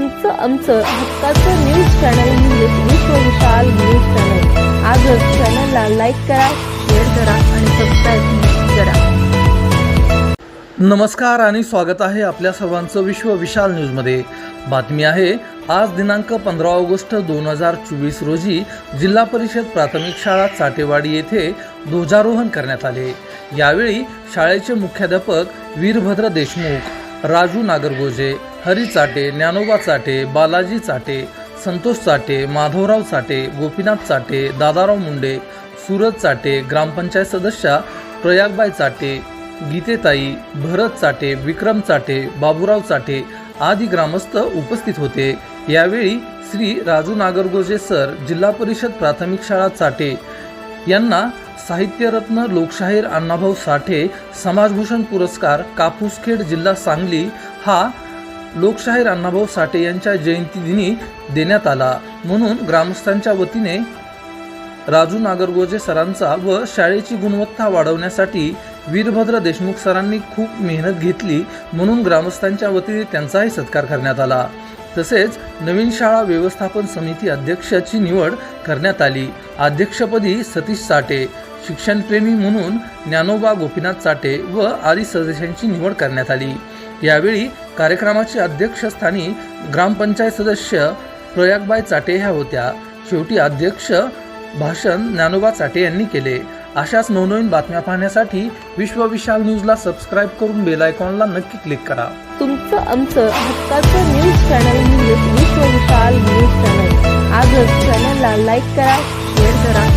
तुमचं आमचं हक्काचं न्यूज चॅनल म्हणजेच विश्व विशाल न्यूज चॅनल आजच चॅनलला लाईक करा शेअर करा आणि सबस्क्राईब करा. नमस्कार आणि स्वागत आहे आपल्या सर्वांचं विश्व विशाल न्यूजमध्ये बातमी आहे आज दिनांक पंधरा ऑगस्ट दोन हजार चोवीस रोजी जिल्हा परिषद प्राथमिक शाळा चाटेवाडी येथे ध्वजारोहण करण्यात आले. यावेळी शाळेचे मुख्याध्यापक वीरभद्र देशमुख राजू नागरगोजे हरी चाटे ज्ञानोबा चाटे बालाजी चाटे संतोष चाटे माधवराव चाटे गोपीनाथ चाटे दादाराव मुंडे सूरज चाटे ग्रामपंचायत सदस्या प्रयागबाई चाटे गीतेताई भरत चाटे विक्रम चाटे बाबूराव चाटे आदी ग्रामस्थ उपस्थित होते. यावेळी श्री राजू नागरगोजे सर जिल्हा परिषद प्राथमिक शाळा चाटे यांना साहित्यरत्न लोकशाहीर अण्णाभाऊ साठे समाजभूषण पुरस्कार कापूसखेड जिल्हा सांगली हा लोकशाहीर अण्णाभाऊ साठे यांच्या जयंतीदिनी देण्यात आला. म्हणून ग्रामस्थांच्या वतीने राजू नागरगोजे सरांचा व शाळेची गुणवत्ता वाढवण्यासाठी वीरभद्र देशमुख सरांनी खूप मेहनत घेतली. म्हणून ग्रामस्थांच्या वतीने त्यांचाही सत्कार करण्यात आला. तसेच नवीन शाळा व्यवस्थापन समिती अध्यक्षाची निवड करण्यात आली. अध्यक्षपदी सतीश साठे शिक्षणप्रेमी म्हणून ज्ञानोबा गोपीनाथ साठे व आदी सदस्यांची निवड करण्यात आली. यावेळी कार्यक्रमाच्या अध्यक्षस्थानी ग्रामपंचायत सदस्य प्रयागबाई चाटे ह्या होत्या. शेवटी अध्यक्ष भाषण ज्ञानोबा चाटे यांनी केले. अशाच नवनवीन बातम्या पाहण्यासाठी विश्वविशाल न्यूजला सबस्क्राईब करून बेल आयकॉनला नक्की क्लिक करा. तुमचं आमचं हक्काचं न्यूज चॅनल म्हणजेच विश्वविशाल न्यूज चॅनल. आजच चॅनलला लाईक करा शेअर करा.